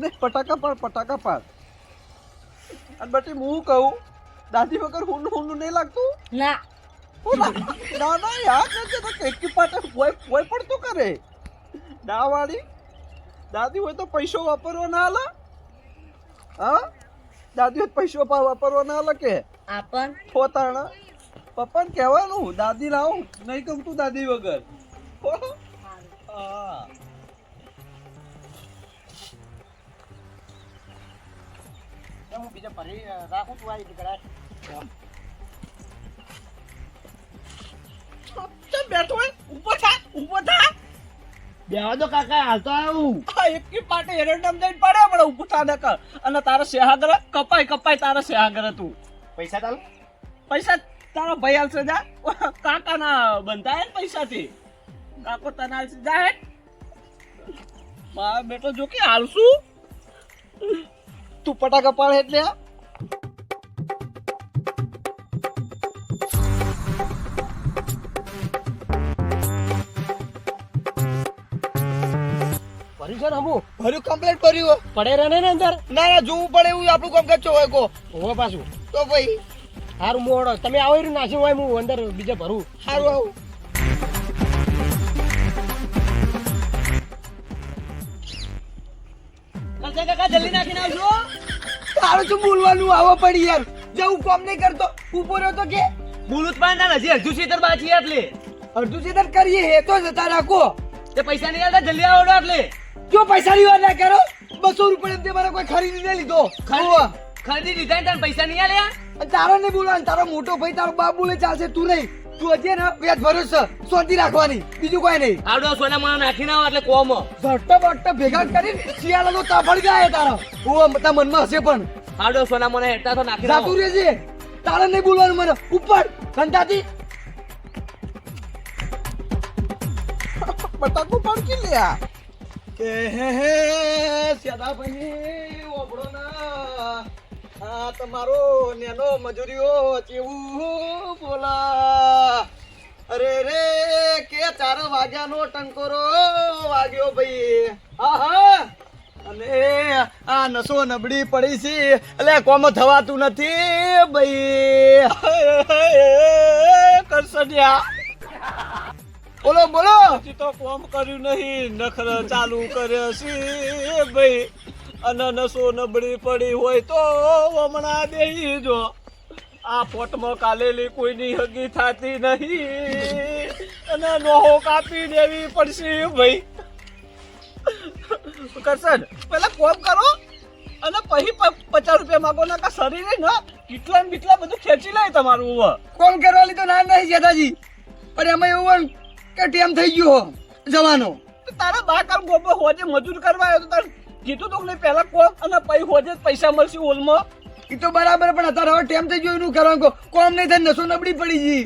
ને પટાકા પાડ પટાકા પાડ. અને પછી હું કહું દાદી વગર હું હું નહીં લાગતું? ના. ના ના યાર નથી તો કેટલી પાટે કોઈ કોઈ પડતું કરે. ના વાળી દાદી હોય તો પૈસો વાપરવો ના આલે. હા? દાદી હોય પૈસો વાપરવો ના આલે કે. આપણ પોતાના. પપ્પાને કહેવાનું દાદી લાવું. નહીં ગમતું દાદી વગર. હો? હા હું બીજા ભરી રાખું તું આવી કરાય. બેઠો હોય ઊભો થા ઊભો થા. બેવા દો કાકા હાલ તો આવું. એકી પાટે એરંડમ જઈને પડે હમણાં ઊભું થા નકર. અને તારા સેહાગર કપાય કપાય તારા સેહાગર તું. પૈસા ચાલ પૈસા તારા ભાઈ હાલશે જા. કાકા ના બંધાય ને પૈસાથી. કાકો તને હાલશે જા હે. મારા બેટો જો કે હાલશું તું પટાકા પાડે એટલે આ. ભર્યું છે ને હમું? ભર્યું કમ્પ્લેટ ભર્યું પડે રહે ને અંદર? ના ના જોવું પડે એવું આપણું કામ કચ્ચો હોય કો હોવે પાછું. તો ભાઈ સારું મોડો. તમે આવો નાસી હોય હું અંદર બીજે ભરું. સારું આવું. કાકા જલ્દી નાખીને આવજો. તારું શું બોલવાનું આવો પડી યાર. જવું કામ નહીં કરતો. ઊભો રહ્યો તો કે? બુલુત પાન હજી અડધું સીતર બાકી એટલે અડધું ચેતર કરીએ હે તો જતા રાખો. તે પૈસા નહીં આવતા જલ્દી આવડો એટલે જો પૈસા ની વાત ના કરો? બસો રૂપિયા તે મારે કોઈ ખરીદી નહીં લીધો. ખરીદી દીધા ને તને પૈસા નહીં આલ્યા? તારો નહીં બોલવાનું તારો મોટો ભાઈ તારો બાપ બોલે ચાલશે તું નહીં. તું હજી ને પેટ ભર્યું છે શાંતિ રાખવાની. બીજું કોઈ નહીં. આવડો સોના મને નાખી ના એટલે કોમ. ઝટ્ટો બટ્ટો ભેગા કરી શિયાળાનો તાફડ જાય તારો. ઓ તારા મનમાં હશે પણ. આવડો સોના મને હેટા તો નાખી જાતું રહેજે. તારે નહીં બોલવાનું મને. ઉપર સંતાતી પટાકો પાડકી લ્યા કે હે હે સ્યાદા બની ઓબળો ના આ તમારો નેનો મજૂરીઓ ચેવું બોલા. અરે રે, કે ચાર વાગ્યાનો ટંકોરો વાગ્યો ભાઈ. હા હા. અને આ નસો નબળી પડી છે. એટલે કોમ થવાતું નથી ભાઈ. કરસડિયા બોલો બોલો. તો કોમ કર્યું નહીં. નખર ચાલુ કર્યો છે ભાઈ. અને નસો નબળી પડી હોય તો હમણાં બેહી જો. આ ફોટમાં કાલેલી કોઈની હગી થાતી નહીં. અને નોહો કાપી દેવી પડશે ભાઈ. કરશન પેલા કોમ કરો. અને પછી પચાસ રૂપિયા માગો ના શરીરે ને કેટલા ને બીટલા બધું ખેંચી લે તમારું કોમ કરવાની તો ના નહીં જેઠાજી. પણ એમાં એવું કે ટેમ થઈ ગયો જવાનો. તારા બા કામ ગોબો હોજે મજૂર કરવા આવ્યો તો તારે કીધું તું કે નહીં પહેલા કોમ અને પછી હોજે પૈસા મળશે હોલમાં. એ તો બરાબર પણ અત્યારે હવે ટેમ થઈ ગયો એનું કરવાનું કહો. કોમ નહીં થાય નસો નબળી પડી ગઈ.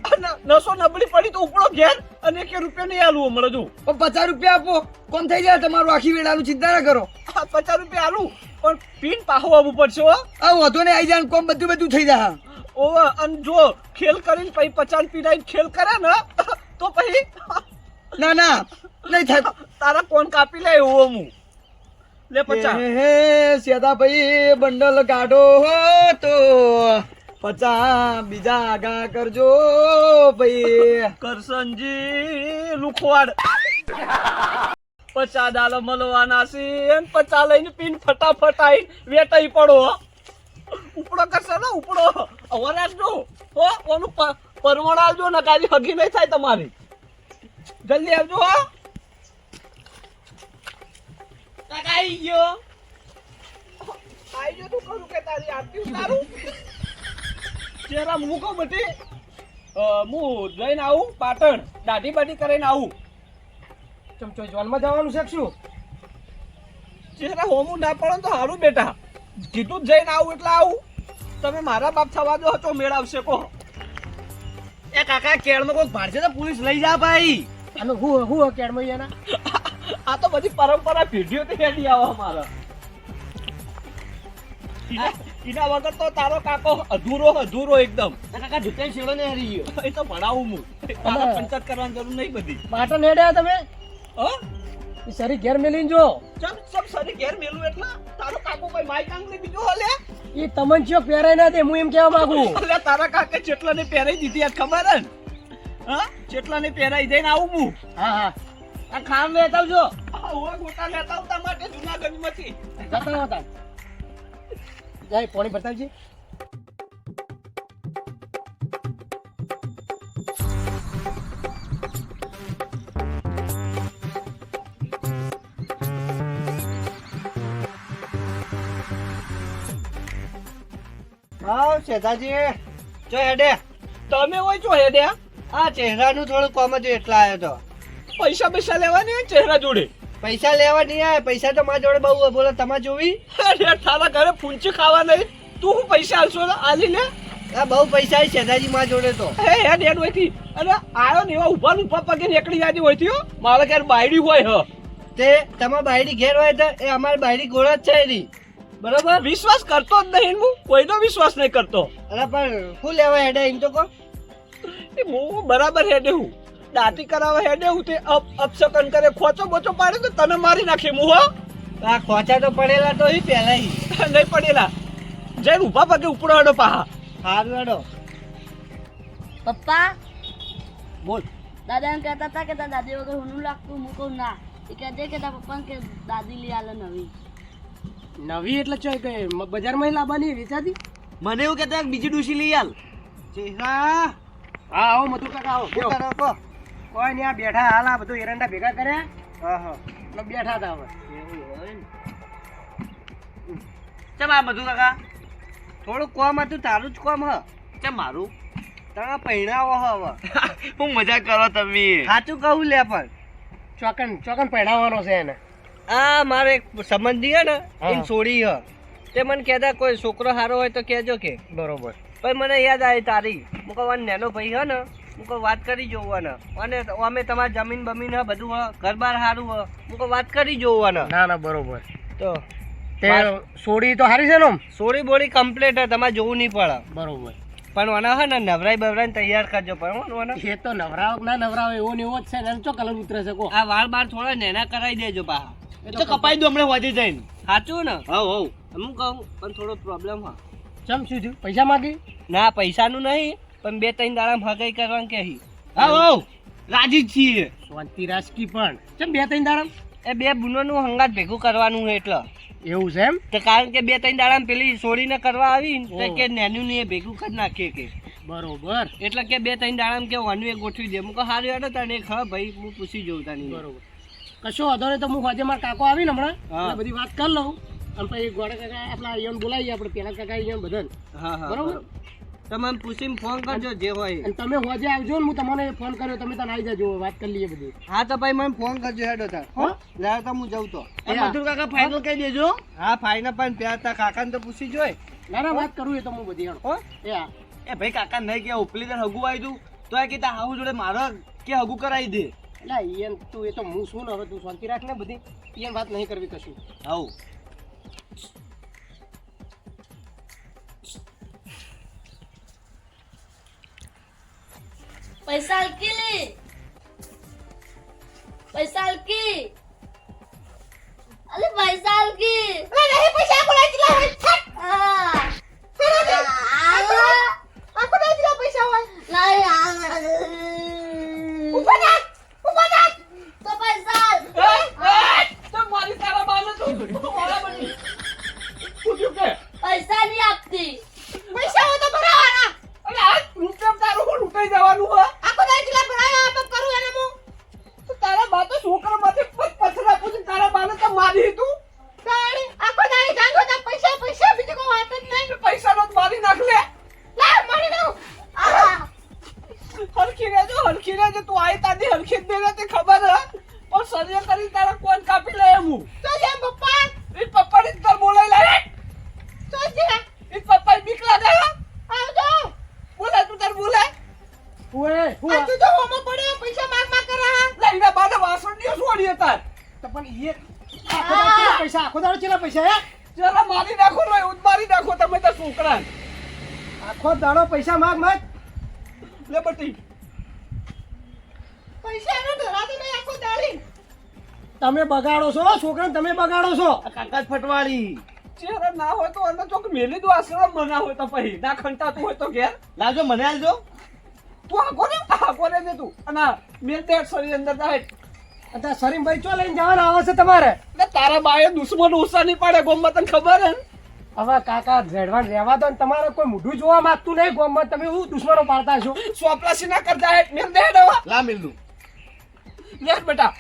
નસો નબળી પડી તો ઉપડો ઘેર અને એક રૂપિયા નહીં આલું હમણાં જો. પણ પચાસ રૂપિયા આપો. કોમ થઈ જાય તમારું આખી વેળાનું ચિંતા ના કરો પચાસ રૂપિયા આલું પણ પીન પાહો આવવું પડશે હો. આ વધુ ને આવી જાય ને કોમ બધું બધું થઈ જાય. ઓવે અને જો ખેલ કરીને પછી પચાસ પીડાઈ ખેલ કરે ને તો પછી ના ના નહીં થાય. તારા કોણ કાપી લે એવો હું લે પચાસ હે હે ભાઈ બંડલ કાઢો તો. પચા બીજા આગા કરજો ભાઈ. કરસનજી લુખવાડ. પચા દાલ મળવાના છે એમ પચા લઈને પીન ફટાફટ આઈ વેટાઈ પડો ઉપડો કરશે ને ઉપડો. અવરાજ નો. ઓનું પરવણ આવજો ને કાજી હગી નહીં થાય તમારી. જલ્દી આવજો હો. કાકા આઈ ગયો. આઈ ગયો તું કરું કે તારી આરતી ઉતારું? ચેરા મૂકો અ, હું જઈને આવું પાટણ દાઢી બાઢી કરીને આવું. ચમચો જોનમાં જવાનું છે કે શું? ચહેરા હોમું ના પડે તો સારું બેટા. કીધું જ જઈને આવું એટલે આવું. તમે મારા બાપ થવા દો તો મેળ આવશે કહો. એ કાકા કેળમાં કોઈ ભાડશે તો પોલીસ લઈ જા ભાઈ. અને હું હું કેળમાં એના આ તો બધી પરંપરા પેઢીઓથી હેડી આવો અમારે. ઈના વગર તો તારો કાકો અધૂરો અધૂરો એકદમ. કાકા જુતાઈ શેડો ને હરી ગયો. એ તો ભણાવું હું. તારે પંચાયત કરવાની જરૂર નહીં બધી. પાટણ હેડ્યા તમે? હ? એ સરી ઘેર મેલીને જો. ચમ ચમ સરી ઘેર મેલું એટલે તારો કાકો કોઈ માઈક આંગળી બીજો હલે? એ તમને ચિયો પહેરાય ના દે હું એમ કહેવા માંગુ. એટલે તારા કાકે ચેટલાને પહેરાઈ દીધી આ ખબર હે? ને? હા ચેટલાને પહેરાઈ જઈને આવું હું. હા હા. આ ખામ લેતા આવજો આ ગોટા લેતા આવતા માટે જુનાગઢમાંથી. જતા હતા જાય પાણી બતાવજે. હા શેતાજી. જો હેડે. તમે હોય છો હેડે? આ ચહેરાનું થોડું કોમ હતું એટલા આવ્યો તો. પૈસા પૈસા લેવાની હોય ચહેરા જોડે? પૈસા લેવા નહીં આવે પૈસા તો મારા જોડે બહુ હોય. બોલો તમારે જોવી? અરે તારા ઘરે ફૂંચી ખાવા નહીં. તું હું પૈસા આલશો આલી લે. આ બહુ પૈસા છે દાદી મા જોડે તો. હે હેડ હેડ હોયથી અરે આયો ને એવા ઊભા ઊભા પગે નીકળી જાતી હોયથી હો. મારે ઘેર બાયડી હોય હ. તે તમાર બાયડી ઘેર હોય તો એ અમારી બાયડી ગોળા જ છે એની. બરોબર? વિશ્વાસ કરતો જ નહીં હું. કોઈનો વિશ્વાસ નહીં કરતો. અરે પણ શું લેવા હેડે એમ તો કહો. એ હું બરાબર હેડે હું. દાંતી કરાવે હેડે ઉતે અપ અપસકન કરે ખોચો બોચો પાડે તો તને મારી નાખે હું હો. આ ખોચા તો પડેલા તો ઈ પહેલા ઈ. નહીં પડેલા. જઈને ઊભા પગે ઉપડો હડો પાહા. હારું હડો પપ્પા? બોલ. દાદા એમ કહેતા હતા કે તાર દાદી વગર હું લાગતું હું કહું ના. એ કહેજે કે તાર પપ્પાને કે દાદી લઈ આલે નવી. નવી એટલે ચોય કે બજાર બજારમાં લાવવાની વેચાતી મને એવું કહેતા બીજી ડૂસી લઈ આલ. ચહેરા. હા આવો મધુ કાકા આવો શું કરો કહો કોઈ નહીં આ બેઠા હાલ આ બધું એરંડા ભેગા કર્યા હા હા બેઠા હતા હવે. ચમ આ બધું કાકા? થોડું કોમ હતું તારું જ કોમ હ. ચમ મારું? તમે પહેણાવો હવે. હું મજા કરો તમે. સાચું કહું લે પણ. ચોકન ચોકન પહેરાવાનો છે એને. આ મારે એક સંબંધી હે ને. એમ છોડી હ. તે મને કહેતા કોઈ છોકરો સારો હોય તો કહેજો કે. બરોબર. પણ મને યાદ આવી તારી. હું કહું નેનો ભાઈ હ ને હું વાત કરી જોવાને. અને અમે તમારી જમીન બમીન હે બધું હ ઘર બાર સારું હ હું વાત કરી જોવાને. ના ના બરોબર. તો તે સોડી તો હારી છે ને સોડી બોડી બોળી કમ્પ્લીટ હે તમારે જોવું નહીં પડે. બરોબર. પણ મને હે ને નવરાઈ બવરાઈ તૈયાર કરજો પણ હો ને એ તો નવરાવ ના નવરાવ એવો ને એવો જ છે ને ચો કલર ઉતરે છે કો. આ વાળ બાર થોડા નેના કરાવી દેજો બા એ તો કપાઈ દો હમણાં વધી જઈને. સાચું ને? હવ હવ. હું કહું પણ થોડો પ્રોબ્લેમ હા. ચમ શું થયું? પૈસા માગી? ના પૈસાનું નહીં. પણ બે ત્રણ દાડા હગાઈ કરવાનું કે હા હો રાજી છીએ. શાંતિ રાજકી પણ. ચમ બે ત્રણ દાડા એ બે બુનોનું હંગાત ભેગું કરવાનું એટલે. એવું છે એમ? તો કારણ કે બે ત્રણ દાડા પેલી છોડીને કરવા આવી ને તો કે નેનું ને એ ભેગું કરી નાખીએ કે. બરોબર. એટલે કે બે ત્રણ દાડા કે વાનું એ ગોઠવી દે. મૂકો સારું હેડો તને હા ભાઈ હું પૂછી જોઉં તને. બરોબર. કશો વાંધો નહીં તો હું આજે મારા કાકો આવી ને હમણાં બધી વાત કરી લઉં. અને પછી ગોડા કાકા આપણા અહીંયા બોલાવીએ આપણે પેલા કાકા અહીંયા બધાને. બરોબર. તમે પૂછીને ફોન કરજો જે હોય. અને તમે હોજે આવજો ને હું તમને ફોન કર્યો તમે તને આવી જજો વાત કરી લઈએ બધી. હા તો ભાઈ મને ફોન કરજો હેડો તાર. હો? લે તો હું જાઉં તો. એ મધુર કાકા ફાઇનલ કહી દેજો. હા ફાઇનલ પણ ત્યાં તા કાકાને તો પૂછી જોય. ના ના વાત કરું એ તો હું બધી હેડો. એ હા એ ભાઈ કાકા નહીં કે ઉપલી દર હગું આવી તું તો એ કીધા હાઉ જોડે મારો કે હગું કરાવી દે. એટલે ઈયન તું એ તો હું શું ને હવે તું શાંતિ રાખ ને બધી. ઈયન વાત નહીં કરવી કશું. હવ પૈસા હલકી લે. પૈસા હલકી. અલે પૈસા હલકી. અલે નહીં પૈસા કોના ચલા હોય. છટ. હા. આ કોના ચલા પૈસા હોય. નહીં ઉપર ના ઉપર ના તો પૈસા તો મારી તારા બાને તો મારા બની પૂછ્યું કે પૈસા નહીં આપતી પૈસા હોય તો ભરાવાના અરે આ રૂપિયા તારું હું લૂંટાઈ જવાનું હા આખો દાય ચલા ભરાવા આપ કરું એને હું તો તારા બા તો છોકરા માથે પગ પથરા પૂછી તારા બાને તો મારી તું તાણી આખો દાય જાંગો તા પૈસા પૈસા બીજું કોઈ વાત જ નહીં પૈસા નો મારી નાખ લે લા મારી દઉં આહા હરખી રહેજો હરખી રહેજો તું આઈ તાદી હરખી જ દેને તે ખબર હે? પણ સર્જન કરી તારા કોણ કાપી લે એમ હું તો જે પપ્પા. એ પપ્પા ની તર બોલાઈ લે તો જે. એ પપ્પા બીક લાગે હે? આવજો. બોલે તું તાર બોલે. ઓએ હું આ તું તો હોમો પડ્યો પૈસા માંગ માંગ કરે હા? લઈ એના બાને વાસણની છોડીએ તાર તો પણ એ આખો દાડો ચેલા પૈસા આખો દાડો ચેલા પૈસા હે? ચેલા મારી નાખો ને એવું મારી નાખો તમે તો છોકરા આખો દાડો પૈસા માંગ માંગ. લે બટી. પૈસા નો ધરાતો નહીં આખો દાડી. તમે બગાડો છો છોકરાને તમે બગાડો છો. કાકા જ ચેરા ના હોય તો અંદર ચોક મેલી દો આશ્રમ મના હોય તો પછી. ના ખંટાતું હોય તો ઘેર. લાવજો મને આલજો. તું આગો ને આગો ને દે તું. અને મેલ દે સરી અંદર જાય અત્યારે સરીમભાઈ ચો લઈને જવાના આવે છે તમારે? ને તારા બાએ દુશ્મન ઉસા નહીં પાડે ગોમમાં તને ખબર હે હવે કાકા ઝેડવાન રહેવા દો ને તમારે કોઈ મોઢું જોવા માંગતું નહીં ગોમમાં. તમે હું દુશ્મનો પાડતા છો? સોપલાસી ના કરતા હે મેલ દે દવા લા મિલનું લે બેટા.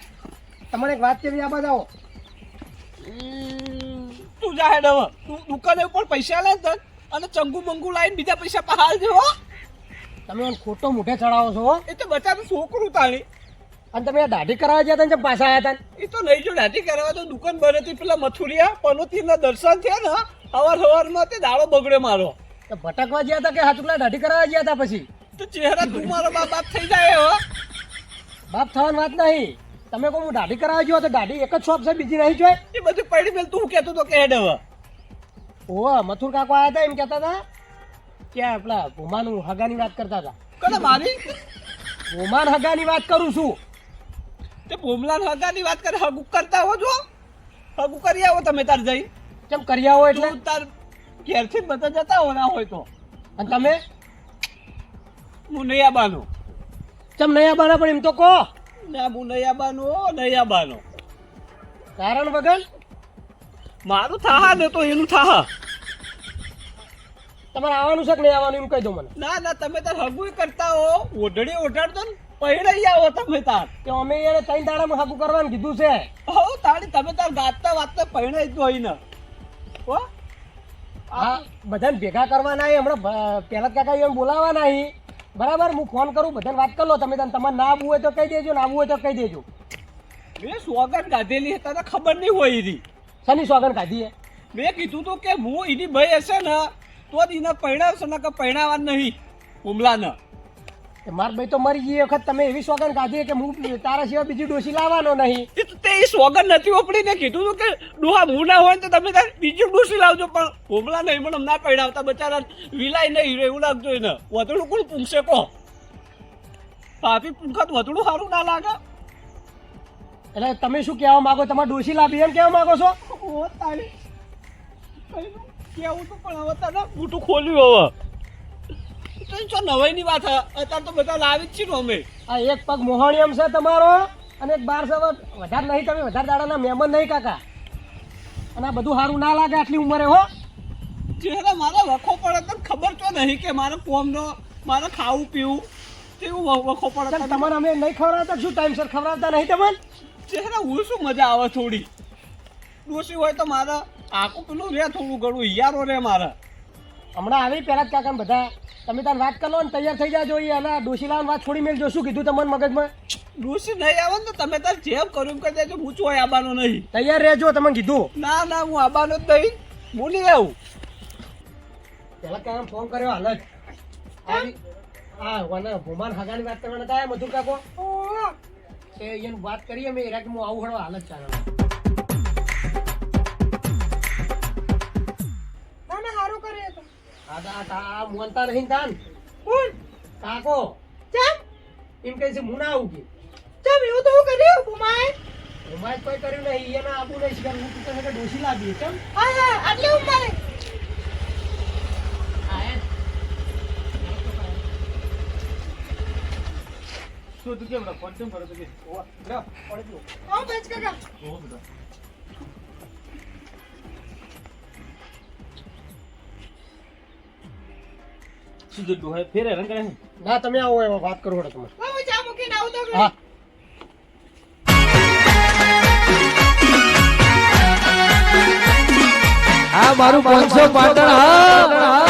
તમને એક વાત કેવી આ બતાવો તું જા હેડ હવે. તું દુકાને ઉપર પૈસા લે તન અને ચંગુ મંગુ લાવીને બીજા પૈસા પહાલ જો તમે મને ખોટો મોઢે ચડાવો છો એ તો બચારું છોકરું તાણી. અને તમે આ દાઢી કરાવવા ગયા હતા ને પાછા આવ્યા હતા એ તો લઈ જો દાઢી કરાવવા તો દુકાન બને હતી પેલા મથુરિયા પનોતીના દર્શન થયા ને હવાર સવારમાં તે દાડો બગડે મારો. તો ભટકવા ગયા હતા કે હાથુકલા દાઢી કરાવવા ગયા હતા પછી? તો ચહેરા તું મારો બાપ થઈ જાય હો. બાપ થવાની વાત નહીં. તમે કોઈ હું દાઢી કરાવવા જો તો દાઢી એક જ શોપ છે બીજી નહીં જોઈ એ બધું પડી પેલું તું કહેતો તો કે હેડ હવે. ઓહો મથુર કાકો આવ્યા હતા એમ કહેતા હતા કે આપણા ભૂમાનું હગાની વાત કરતા હતા કદા મારી? ભૂમાન હગાની વાત કરું છું. તે ભૂમલાન હગાની વાત કરે હગુ કરતા હો જો. હગુ કરી આવો તમે તાર જઈ. કેમ કર્યા આવો એટલે? તાર ઘેરથી જ બધા જતા હો ના હોય તો. અને તમે? હું નહીં આબાનો. નહીં આવવાના પણ એમ તો કહો. ના હું નયાબાનો. નહીં કારણ વગર? મારું થાહા ને તો એનું થાહા. તમારે આવવાનું છે કે નહીં આવવાનું એમ કહી દો મને. ના ના તમે તાર હગુય કરતા હો. ઓઢડી ઓઢાડતો ને પહેરાઈ આવો તમે તાર. કે અમે એને ત્રણ દાડામાં હાકું કરવાનું કીધું છે. હો તાળી તમે તાર ગાતા વાતતા પહેરાઈ તો હોય ને હો આ બધાને ભેગા કરવાના હમણાં પહેલા કાકા એમ બોલાવાના છે. બરાબર હું ફોન કરું બધાને વાત કરી લો. તમે તને તમારે ના આવવું હોય તો કહી દેજો ના આવવું હોય તો કહી દેજો. મેં સોગન ગાધેલી હતા તને ખબર નહીં હોય એની. શની સોગન કાઢી મેં કીધું તું કે હું એની ભાઈ હશે ને તો જ એના પહેણાવશે ને કે પહેણાવા નહીં હુમલાને. કે માર ભાઈ તો મરી ગઈ વખત તમે એવી સોગન કાઢી કે હું તારા સિવાય બીજી ડોસી લાવવાનો નહીં એ તો તે સોગન નથી ઓપડીને કીધું તું કે ડોહા હું ના હોય તો તમે તાર બીજી ડોસી લાવજો પણ હોમલા નહીં પણ ના પડાવતા બચારા વિલાય નહીં એવું લાગતું એને વધડું કોણ પૂછશે કો પાપી પૂંખત વધડું સારું ના લાગે એટલે તમે શું કહેવા માંગો તમારે ડોસી લાવી એમ કહેવા માંગો છો ઓ તારી કેવું તો પણ હવે તને બૂટું ખોલ્યું હવે જો નવાઈની વાત અત્યારે તો બધા લાવી જ છીએ અમે. આ એક પગ મોહણીયમ છે તમારો અને એક બાર છે વધારે નહીં તમે વધારે દાડાના મહેમાન નહીં કાકા. અને આ બધું સારું ના લાગે આટલી ઉંમરે હો. જેને મારા વખો પડે તો ખબર તો નહીં કે મારે કોમનો મારે ખાવું પીવું તેવું વખો પડે તમને? અમે નહીં ખવડાવતા શું ટાઈમસર ખવડાવતા નહીં તમને? ચહેરા હું શું મજા આવે થોડી. ડોસી હોય તો મારે આખું પેલું રે થોડું ઘણું હિયારો રે મારે. હમણાં આવી પહેલા જ કાકા બધા. તમે તાર વાત કરો ને તૈયાર થઈ જાજો એ અને લાવવાની વાત છોડી મેલજો શું કીધું તમને મગજમાં. ડોશી નહીં આવે ને તો તમે તાર જેમ કર્યું એમ કરી દેજો. હું છું આવવાનો નહીં. તૈયાર રહેજો તમને કીધું. ના ના હું આવવાનો જ નહીં. હું નહીં આવું. પહેલા કાકા ફોન કર્યો હાલ જ. હા વાના ભૂમાન હગાની વાત કરવાના હતા મધુર કાકો. એ એની વાત કરીએ મેં એરાક હું આવું હળવા હાલ જ ચાલે તો આ તા- તા- આ મોનતા નહીં તાન કોણ કાકો ચમ એમ કહે છે હું ના આવું કે ચમ એવું તો હું કર્યું ભૂમાય ભૂમાએ જ કોઈ કર્યું નહીં એને આવું નહીં શીખર હું તું કહે ડોસી લાવીએ કેમ હા હા આટલી ઉંમરે શું તું કેમ ફોન કેમ કરો તું હા બસ કાકા શું ડોહે ફેરે રંગ કરે ના તમે આવો એમાં વાત કરો તમે હા હું ચા મૂકીને આવું તો હા. આ મારું પાંચસો પાટણ હા